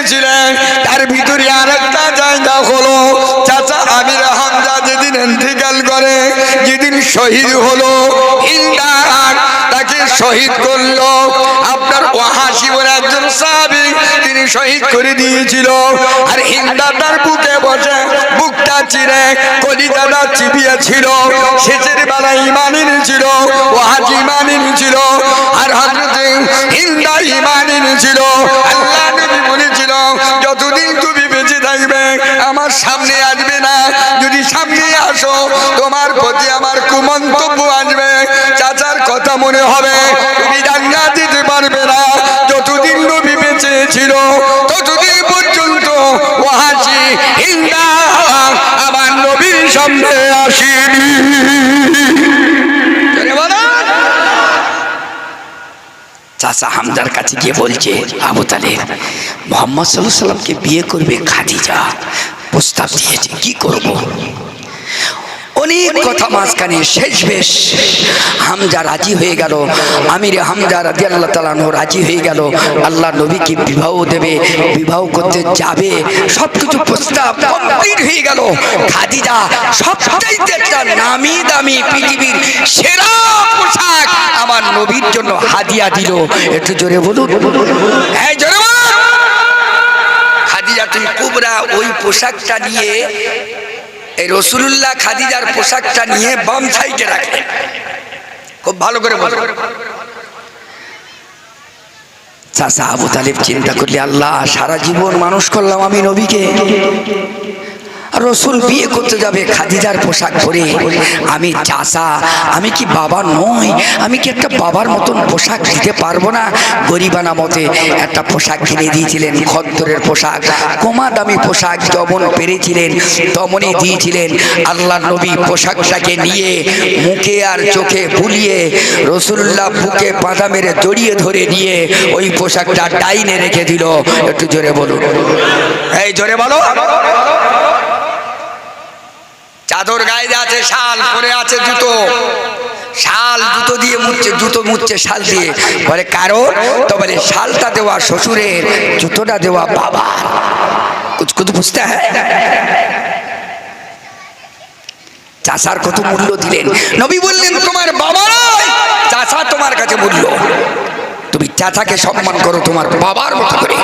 দিয়েছিলেন, তার ভিতরে আর একটা জায়গা হলো, চাচা আমির হামজা যেদিন এন্ট্রিকাল করে, যেদিন শহীদ হলো তাকে শহীদ করল। আপনার ওয়াহাসি বলে একজন সাহাবী তিনি শহীদ করে দিয়েছিল। আর হিন্দা তার বুকে বসে, বুকটা চিরে কলিজাটা চিবিয়েছিল। শেষের বেলা ইমানি ছিল ওয়াহাজি ইমানি ছিল আর হজরত হিন্দা ইমানি ছিল আল্লাহ নবী বলেছিল, যতদিন তুমি বেঁচে থাকবে, আমার সামনে আসবে না। যদি সামনে আসো, তোমার প্রতি আমার কুমন্তব্য আসবে। চাচার কথা মনে হবে। তুমি জান্নাত নবী বেঁচে ছিল ততদিন পর্যন্ত ওয়াহাজি হিন্দা আমার নবীর সামনে আসেনি। চাচা হামজার কাছে গিয়ে বলছে, আবু তালেব, মোহাম্মদ সাল্লাহ সাল্লামকে বিয়ে করবে খাদিজা প্রস্তাব দিয়েছে, কি করব। অনেক কথা মাঝখানে শেষ বেশ। হামজা রাজি হয়ে গেল। আমির হামজা রাজি আল্লাহ তালানো রাজি হয়ে গেল। আল্লাহ নবীকে বিবাহ দেবে, বিবাহ করতে যাবে। সব কিছু প্রস্তাব কমপ্লিট হয়ে গেল। খাদিজা সবচাইতে একটা নামি দামি পৃথিবীর সেরা পোশাক আমার নবীর জন্য হাদিয়া দিল। একটু জোরে বলুন। এই জোরে বলো। খাদিজা তুই কুবরা ওই পোশাকটা নিয়ে এই রসুল্লাহ খাদিজার পোশাকটা নিয়ে বাম সাইডে রাখে। খুব ভালো করে চাষা আবু তালিব চিন্তা করলে, আল্লাহ, সারা জীবন মানুষ করলাম আমি নবীকে। রসুল বিয়ে করতে যাবে, খাদিজার পোশাক পরে। আমি চাষা আমি কি বাবা নই? আমি কি একটা বাবার মতন পোশাক দিতে পারব না? গরিবানা মতে একটা পোশাক কিনে দিয়েছিলেন, খদ্দরের পোশাক কমা দামি পোশাক যেমন পেরেছিলেন তমনই দিয়েছিলেন। আল্লাহ নবী পোশাকটাকে নিয়ে মুখে আর চোখে ভুলিয়ে রসুল্লাহ বুকে পাঁদা মেরে জড়িয়ে ধরে নিয়ে ওই পোশাকটা ডাইনে রেখে দিল। একটু জোরে বলুন। এই জোরে বলো। চাদর গায়ে আছে, শাল পরে আছে জুতো। শাল জুতো দিয়ে মুচ্ছে, জুতো মুচ্ছে শাল দিয়ে। বলে, কারণ তো বলে শালটা দেওয়া শ্বশুরের, জুতোটা দেওয়া বাবা কুছ কুছ বুঝতে হ্যাঁ? চাষার কত মূল্য দিলেন। নবী বললেন, তোমার বাবা চাচা তোমার কাছে মূল্য। তুমি চাচাকে সম্মান করো, তোমার বাবার মতো করে।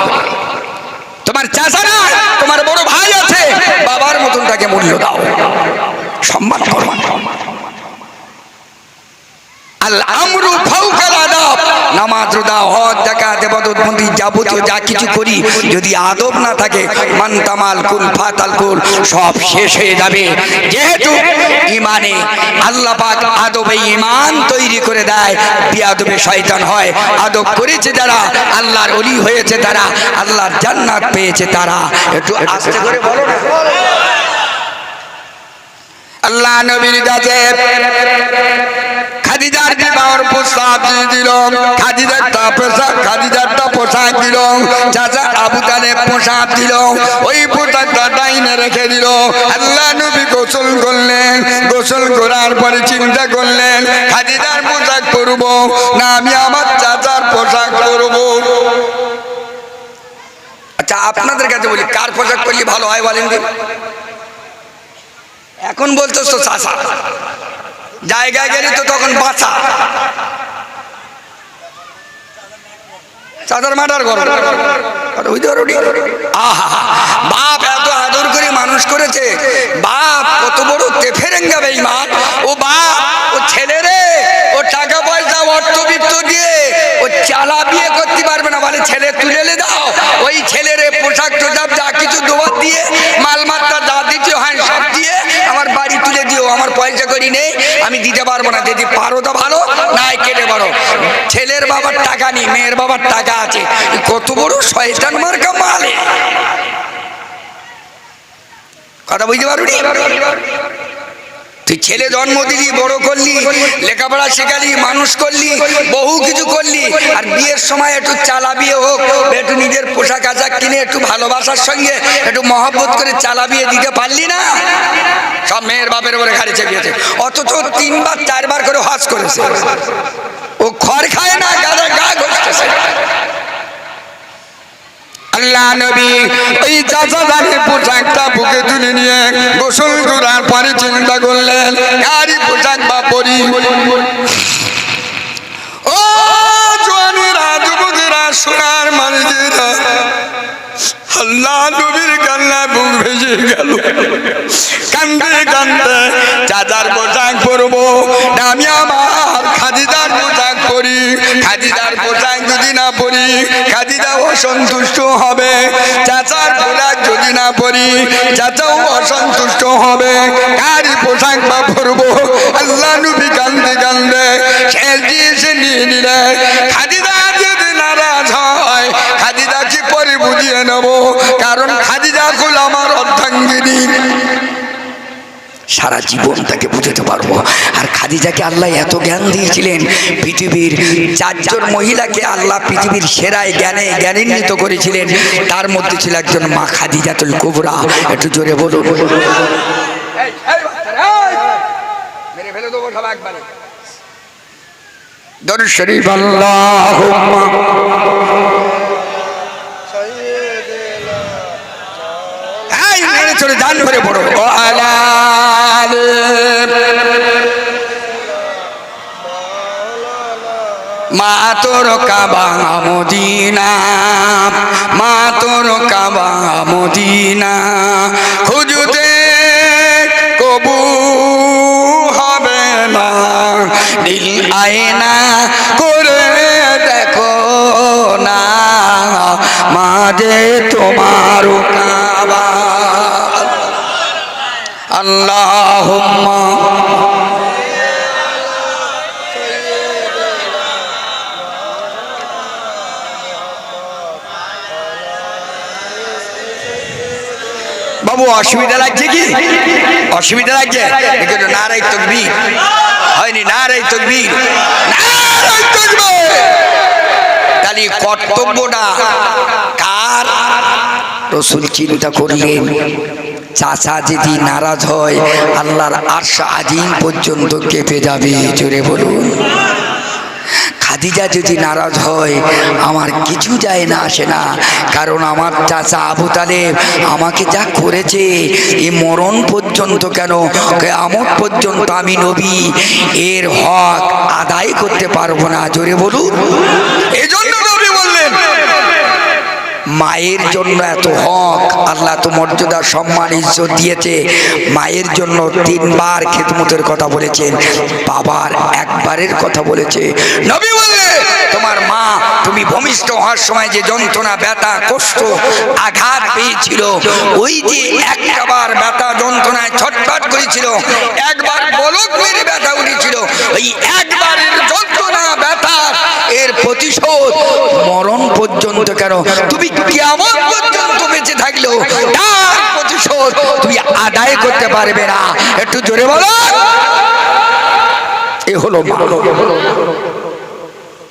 তোমার চাচা না তোমার বড় ভাই আছে, বাবার মতন তাকে মূল্য দাও। সম্মান আল আমরু যাবতীয় যা কিছু করি, যদি আদব না থাকে, মান তামাল সব শেষ হয়ে যাবে। যেহেতু ইমানে আল্লাহ আদবে ইমান তৈরি করে দেয় বিয়াদবে শয়তান হয়। আদব করেছে যারা, আল্লাহর ওলি হয়েছে তারা, আল্লাহর জান্নাত পেয়েছে তারা। একটু আস্তে করে বলো না। আল্লাহ নবীর কাছে খাদিজার বিবাহর প্রস্তাব দিয়ে দিল। খাদিজারটা পোশাক খাদিজারটা পোশাক দিল। চাচা আবু তালেব পোশাক দিল। ওই পোশাকটা ডাইনে রেখে দিল। আল্লাহ নবী গোসল করলেন। গোসল করার পরে চিন্তা করলেন, খাদিজার পোশাক পরব না আমি আমার চাচার পোশাক পরব? আচ্ছা আপনাদের কাছে বলি, কার পোশাক করলে ভালো হয় বলেন এখন বলতো তো চাষা জায়গায় গেলে তো তখন বাঁচা। বাপ ও বাপ, ও ছেলে রে টাকা পয়সা দিয়ে ও চালা বিয়ে করতে পারবে না। বলে, ছেলে, তুলে দাও। ওই ছেলেরে পোশাক টোশাক যা কিছু দোয়ার দিয়ে যা দিতে হয় সব দিয়ে আমার বাড়ি তুলে দিও আমার পয়সা করি নেই আমি দিতে পারব না। যদি পারো তো ভালো, নাই কেটে পারো। ছেলের বাবার টাকা নেই, মেয়ের বাবার টাকা আছে। কত বড় শয়তান মার্কা মালে কথা বুঝতে পারবি তুই ছেলে জন্ম দিলি, বড় করলি, লেখাপড়া শেখালি, মানুষ করলি, বহু কিছু করলি, আর বিয়ের সময় একটু চালা বিয়ে হোক, একটু নিজের পোশাক আশাক কিনে একটু ভালোবাসার সঙ্গে একটু মহব্বত করে চালা বিয়ে দিতে পারলি না? সব মেয়ের বাপের উপরে গাড়ি চেপিয়েছে। অথচ তিনবার, চারবার করে হজ করেছে। ও খড় খায় না, গাদা গা ঘষতেছে। আল্লাহ নবী ওই চাচা দাঁড়িয়ে পোশাকটা বুকে তুলে নিয়ে গোসল করার পরে চিন্তা করলেন গাড়ি পোশাক বা পরি? ও পোশাক পরবো আমি আমার খাদিদার পোশাক পরি। খাদিদার পোশাক যদি না পরি খাদিদা অসন্তুষ্ট হবে। চাচার পোশাক যদি না পড়ি, চাচাও অসন্তুষ্ট হবে। কারি পোশাক বা পরবো, আল্লাহ নবী কান্দে কান্দে, শেষ দিয়ে সে নিয়ে নিলে। খাদিদা যদি নারাজ হয় খাদিদা কি পরে বুঝিয়ে নেব, কারণ খাদিজা হল আমার অর্ধাঙ্গিনী। সারা জীবন তাকে বুঝতে পারব। আর খাদিজাকে আল্লাহ এত জ্ঞান দিয়েছিলেন পৃথিবীর চারজন মহিলাকে আল্লাহ পৃথিবীর সেরায় জ্ঞানে জ্ঞানান্বিত করেছিলেন। তার মধ্যে ছিল একজন মা খাদিজাতুল কুবরা। একটু জোরে বলুন। দরুদ শরীফ আল্লাহুম্মা। চলে পড়ো। ও আলালে মা তোর কাবা মদিনা, মা তোর কাবা মদিনা। খুঁজতে কবু হবে না, নীল আয়না করে দেখো না। মাঝে তোমার কাবা। আল্লাহ অসুবিধা লাগছে কি? অসুবিধা লাগছে? একটু নারাই তকবীর। হয়নি নারাই তকবীর। তাহলে কর্তব্যটা কার? রসুল চিন্তা করলেন, চাচা যদি নারাজ হয়, আল্লাহর আরশা আজিম পর্যন্ত কেঁপে যাবে, জোরে বলুন। খাদিজা যদি নারাজ হয়, আমার কিছু যায় না, আসে না। কারণ আমার চাচা আবু তালেব আমাকে যা করেছে এই মরণ পর্যন্ত কেন? আমত পর্যন্ত আমি নবী, এর হক আদায় করতে পারব না। জোরে বলুন। এই জন্য নবী বললেন মায়ের জন্য এত হক, আল্লাহ তো মর্যাদা, সম্মান, ইজ্জত দিয়েছে। মায়ের জন্য তিনবার খেদমতের কথা বলেছেন, বাবার একবারের কথা বলেছে। নবী বললে তোমার মা তুমি ভূমিষ্ঠ হওয়ার সময় যে যন্ত্রণা, ব্যথা, কষ্ট, আঘাত পেয়েছিল, ওই যে একবার ব্যথা যন্ত্রণায় ছটফট করেছিল, একবার বলক মেরে ব্যথা উঠেছিল, ওই একবারের যন্ত্রণা, ব্যথা, এর প্রতিশোধ মরণ পর্যন্ত কেন? তুমি কেমন পর্যন্ত বেঁচে থাকলেও তার প্রতিশোধ তুমি আদায় করতে পারবে না। একটু জোরে বলো। এ হলো।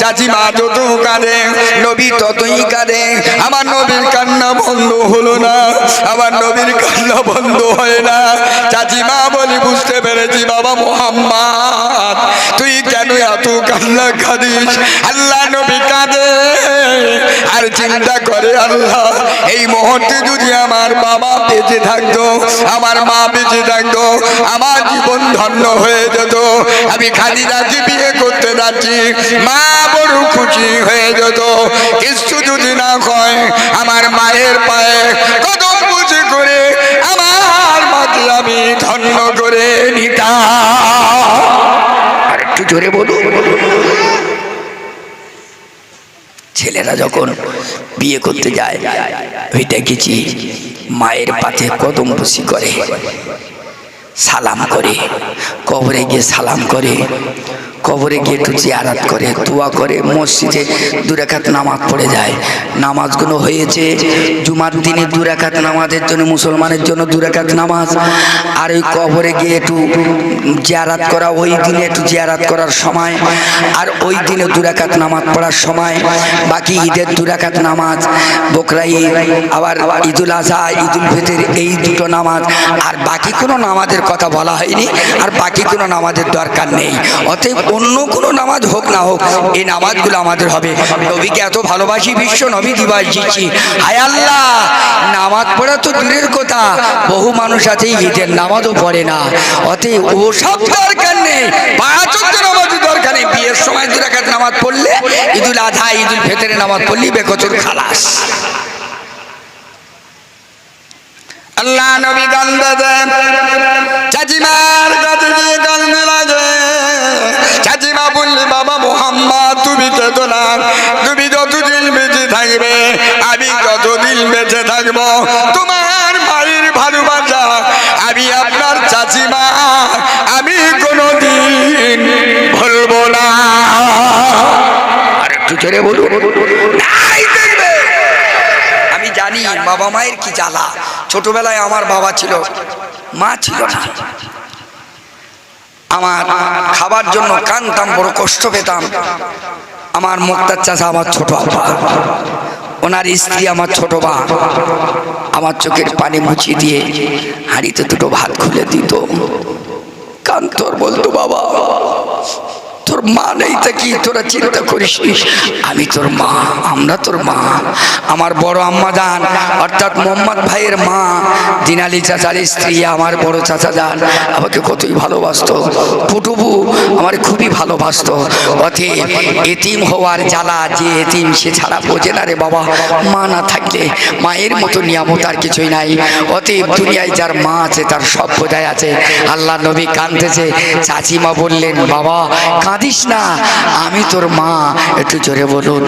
চাচিমা যত কাঁদে, নবী ততই কাঁদে। আমার নবীর কান্না বন্ধ হলো না, আমার নবীর কান্না বন্ধ হয় না। চাচিমা বলি, বুঝতে পেরেছি বাবা মোহাম্মদ, তুই কেন এত কান্না কাঁদিস? আল্লাহ নবী কাঁদে, আর চিন্তা করে আল্লাহ, এই মুহূর্তে যদি আমার বাবা বেঁচে থাকতো, আমার মা বেঁচে থাকতো, আমার জীবন ধন্য হয়ে যেত। আমি খাদিজাকে বিয়ে করতে যাচ্ছি। মা বড় খুশি হয়ে যেত। কিছু যদি না হয় আমার মায়ের পায়ে কদম বুঝে করে, আমার মাকে আমি ধন্য করে নিতাম। আর জোরে বলুন। ছেলেরা যখন বিয়ে করতে যায়, ওই দেখেছি মায়ের পাতে কদম বসি করে, সালাম করে, কবরে গিয়ে সালাম করে কবরে গিয়ে একটু জিয়ারাত করে, দোয়া করে, মসজিদে দুরাকাত নামাজ পড়ে যায়। নামাজগুলো হয়েছে জুমার দিনে দুরাকাত নামাজের জন্য, মুসলমানের জন্য দুরাকাত নামাজ। আর ওই কবরে গিয়ে একটু জিয়ারাত করা, ওই দিনে একটু জিয়ারাত করার সময়। আর ওই দিনে দুরাকাত নামাজ পড়ার সময়। বাকি ঈদের দুরাকাত নামাজ বকরা ঈদ আবার ঈদুল আজহা, ঈদুল ফিতর, এই দুটো নামাজ। আর বাকি কোনো নামাজের কথা বলা হয়নি, আর বাকি কোনো নামাজের দরকার নেই। অতএব অন্য কোনো নামাজ হোক না হোক, এই নামাজগুলো আমাদের হবে। নবীকে এত ভালোবাসি, বিশ্ব নবী দিবাস দিচ্ছি হায় আল্লাহ, নামাজ পড়া তো দূরের কথা। বহু মানুষ আছে ঈদের নামাজও পড়ে না। অতএব ওসব দরকার নেই। পাঁচ নামাজের দরকার নেই। বিয়ের সময় দু রাকাত নামাজ পড়লে ঈদুল আজহা ঈদুল ফেতরে নামাজ পড়লি বেকচুর খালাস। আল্লাহ নবী গান বাজে চাচিমার কাছে গিয়ে গান তুমি কেতো না তুমি যতদিন বেঁচে থাকবে, আমি যতদিন বেঁচে থাকব। তোমার বাড়ির ভালোবাসা, আমি আপনার চাচিমা, আমি কোনোদিন ভুলবো না। আর একটু বলুন আমি জানি বাবা মায়ের কি জ্বালা। ছোটবেলায় আমার বাবা ছিল, মা ছিল না। আমার খাবার জন্য কানতাম, বড় কষ্ট পেতাম। আমার মুক্তার চাষা আমার ছোট আপা। ওনার স্ত্রী আমার ছোট বা আমার চোখের পানি মুছিয়ে দিয়ে হাঁড়িতে দুটো ভাত খুলে দিত। কান্তর বলতো, বাবা তোর মা নেই তা কি তোরা চিন্তা করিস? আমি তোর মা, আমরা তোর মা। আমার বড় আম্মা দান, অর্থাৎ মোহাম্মদ ভাইয়ের মা। দিনালি চাচার স্ত্রী, আমার বড় চাচা যান আমাকে কতই ভালোবাসতো। পুটুবু আমার খুবই ভালোবাসতো। অথে এতিম হওয়ার জ্বালা যে এতিম সে ছাড়া বোঝে না রে বাবা। মা না থাকলে মায়ের মতো নিয়ামত আর কিছুই নাই। অতএব দুনিয়ায় যার মা আছে, তার সব বোঝায় আছে। আল্লাহ নবী কাঁদতেছে। চাচিমা বললেন, বাবা কাঁদিস না। আমি তোর মা, একটু জোরে বলুন।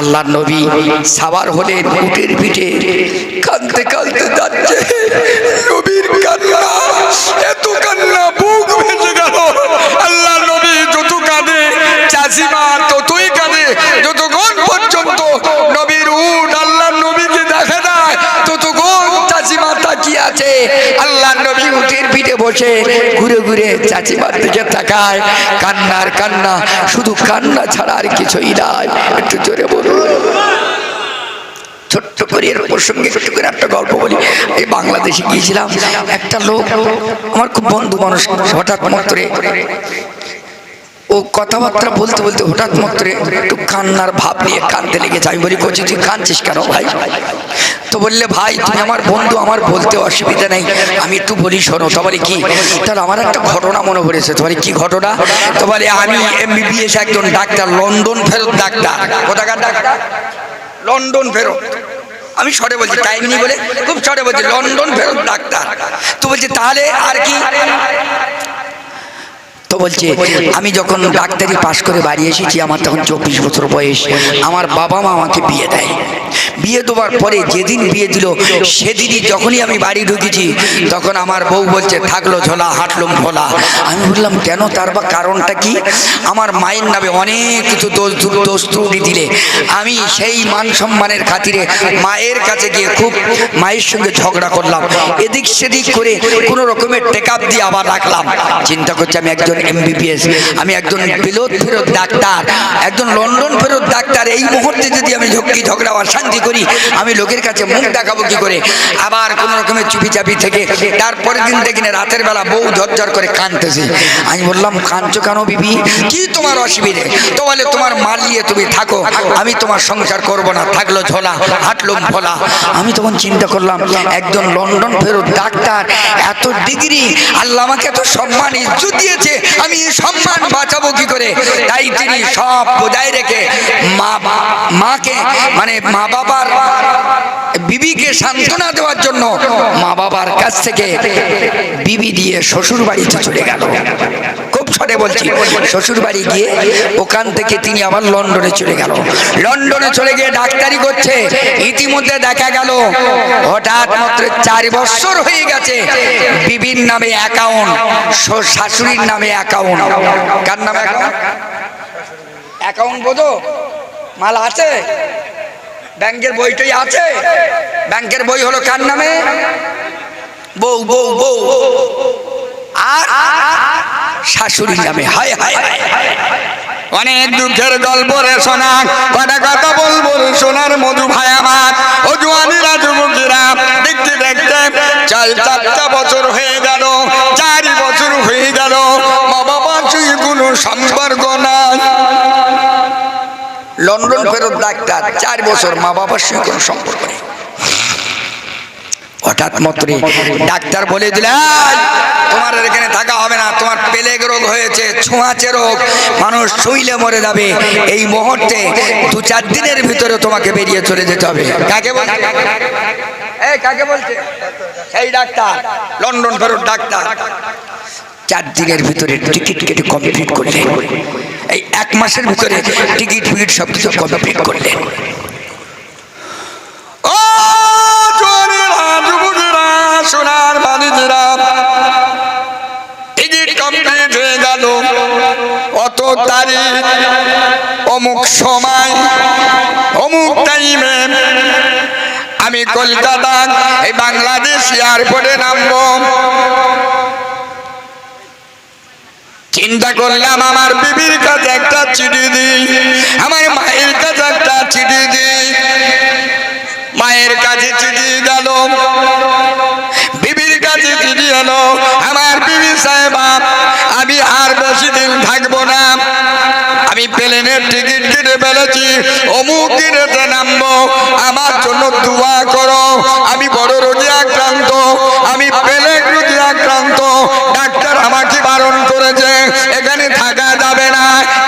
আল্লাহ নবী সাবার হলেন উটের পিঠে, কাঁদতে কাঁদতে যাচ্ছে আছে আল্লাহ নবী উটের পিঠে বসে ঘুরে ঘুরে চাচিমার দিকে তাকায়, কান্নার কান্না, শুধু কান্না ছাড়া আর কিছুই নাই। একটু জোরে বলুন। ছোট্ট করে এর প্রসঙ্গে ছোট্ট করে একটা গল্প বলি। এই বাংলাদেশে গিয়েছিলাম, একটা লোক, আমার খুব বন্ধু মানুষ হঠাৎ মাত্রে ও কথাবার্তা বলতে বলতে হঠাৎ মাত্রে একটু কান্নার ভাব নিয়ে কাঁদতে লেগেছে আমি বলি করছি তুই কাঁদছিস কেন ভাই? তো বললে, ভাই, তুমি আমার বন্ধু, আমার বলতে অসুবিধা নেই। আমি একটু বলি, শোনো, তো বলে কি? তাহলে আমার একটা ঘটনা মনে পড়েছে। তো বলে, কি ঘটনা? তো বলে, আমি এমবিবিএস একজন ডাক্তার, লন্ডন ফেরত ডাক্তার। কোথাকার ডাক্তার? লন্ডন ফেরত। আমি শর্টে বলছি, টাইম নেই বলে, খুব শর্টে বলছি, লন্ডন ফেরত ডাক্তার। তো বলছি, তাহলে আর কি? বলছে, আমি যখন ডাক্তারি পাশ করে বাড়ি এসেছি, আমার তখন চব্বিশ বছর বয়স। আমার বাবা মা আমাকে বিয়ে দেয়। বিয়ে দেওয়ার পরে যেদিন বিয়ে দিল, সেদিনই যখনই আমি বাড়ি ঢুকেছি, তখন আমার বউ বলছে, থাকল ঝোলা হাঁটলুম ভোলা। আমি বললাম, কেন? তার বা কারণটা কি? আমার মায়ের নামে অনেক কিছু দোষ দোষ ত্রুটি দিলে। আমি সেই মান সম্মানের খাতিরে মায়ের কাছে গিয়ে খুব মায়ের সঙ্গে ঝগড়া করলাম। এদিক সেদিক করে কোনো রকমের টেকআপ দিয়ে আবার রাখলাম। চিন্তা করছি আমি একজন এমবিবিএস আমি একজন বিলোদ ফেরত ডাক্তার, একজন লন্ডন ফেরত ডাক্তার। এই মুহূর্তে যদি আমি ঝক্কি ঝগড়া, অশান্তি করি, আমি লোকের কাছে মুখ দেখাবো কি করে? আবার কোনো রকমের চুপি চাপি থেকে, তারপরের দিন দেখি না, রাতের বেলা বউ ঝরঝর করে কাঁদতেছে। আমি বললাম, কাঁদছো কেন বিবি? কি তোমার অসুবিধে? তো বলে, তোমার মাল নিয়ে তুমি থাকো, আমি তোমার সংসার করব না। থাকল ঝোলা, হাঁটলো ভোলা। আমি তখন চিন্তা করলাম, একজন লন্ডন ফেরত ডাক্তার, এত ডিগ্রি, আল্লাহ আমাকে এত সম্মান, ইজ্জত দিয়েছে। আমি সম্মান বাঁচাবো কি করে? তাই তিনি সব বোঝায় রেখে মা মাকে মানে মা বাবার বিবিকে সান্ত্বনা দেওয়ার জন্য মা বাবার কাছ থেকে বিবি দিয়ে শ্বশুর বাড়িতে চলে গেল। খুব বলছি শ্বশুর বাড়ি গিয়ে ওখান থেকে তিনি আবার লন্ডনে চলে গেল। লন্ডনে চলে গিয়ে ডাক্তারি করছে ইতিমধ্যে দেখা গেল হঠাৎ মাত্র চার বছর হয়ে গেছে বিবির নামে অ্যাকাউন্ট শাশুড়ির নামে অ্যাকাউন্ট। কার নামে অ্যাকাউন্ট বোঝো মাল আছে? ব্যাংকের বইটাই আছে। ব্যাংকের বই হলো কার নামে? বউ বউ বউ। আর? শাশুড়ির নামে। হায় হায়। অনেক দুঃখের গল্প রে শোনা কটা কথা বলব সোনার মধু ভাই আমার। ও জুয়ানিরা যুবকেরা দেখতে দেখতে চার, চারটা বছর হয়ে গেল, চারি বছর হয়ে গেল, মা বাবা তুই কোনো সম্পর্ক নাই। লন্ডন ফেরত ডাক্তার, চার বছর মা বাবার সঙ্গে কোনো সম্পর্ক নেই। হঠাৎ মাত্রে ডাক্তার বলে দিলে "এই, তোমার এখানে থাকা হবে না তোমার পেলেগ রোগ হয়েছে ছোঁয়াচে রোগ মানুষ ছুঁইলে মরে যাবে। এই মুহূর্তে দু চার দিনের ভিতরে তোমাকে বেরিয়ে চলে যেতে হবে। কাকে বলছে? এই কাকে বলছে? সেই ডাক্তার লন্ডন ফেরত ডাক্তার। চার দিনের ভিতরে টিকিট কেটে কমপ্লিট করলেন। এই এক মাসের ভিতরে টিকিট ফিকিট সব কিছু কমপ্লিট করলেন। সোনার বাণিজ্যরা টিকিট কমপ্লিট হয়ে গেল। অত তারিখ, অমুক সময়, অমুক টাইমে আমি কলকাতা, এই বাংলাদেশ এয়ারপোর্টে নামবো। চিন্তা করলাম আমার বিবির কাছে একটা চিঠি দিই, আমার মায়ের কাছে একটা চিঠি দিই। মায়ের কাছে চিঠি গেল। টিকিট ফেলেছি অমুক দিনেতে নামবো, আমার জন্য দোয়া করো। আমি বড় রোগী আক্রান্ত, আমি প্লেন রোগী আক্রান্ত। ডাক্তার আমাকে বারণ করেছে, এখানে থাকা যাবে না,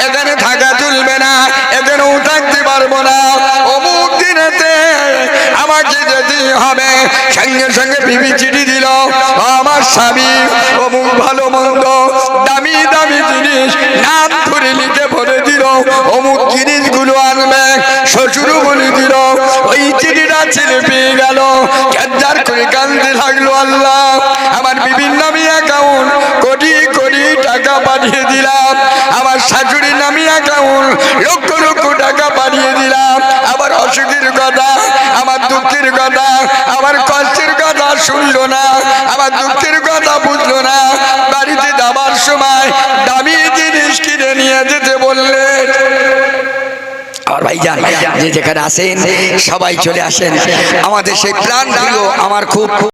এখানে থাকা চলবে না এখানেও থাকতে পারব না। অমুক দিনেতে আমাকে যেতে হবে, সঙ্গে সঙ্গে বিবি চিঠি দিল। আমার স্বামী। অমুক ভালো মন্দ, দামি দামি জিনিস, নাম ধরে লিখে ভরে দিল। অমুক জিনিসগুলো আনবে, শ্বশুরও বলে দিল। ওই চিঠিটা ছেলে পেয়ে গেল। কেদার করে কান্দতে লাগল আল্লাহ। আমার বিভিন্ন নামী অ্যাকাউন্ট কোটি কোটি টাকা পাঠিয়ে দিলাম। আমার শাশুড়ির নামী অ্যাকাউন্ট লক্ষ লক্ষ টাকা পাঠিয়ে দিলাম। আমার অসুখের কথা দুঃখের কথা, আমার কষ্টের কথা শুনলো না, আমার দুঃখের কথা বুঝলো না। বাড়িতে যাবার সময় দামি জিনিস কিনে নিয়ে যেতে বললে। যে যেখানে আসেন সবাই চলে আসেন। আমাদের সেই ছিল আমার খুব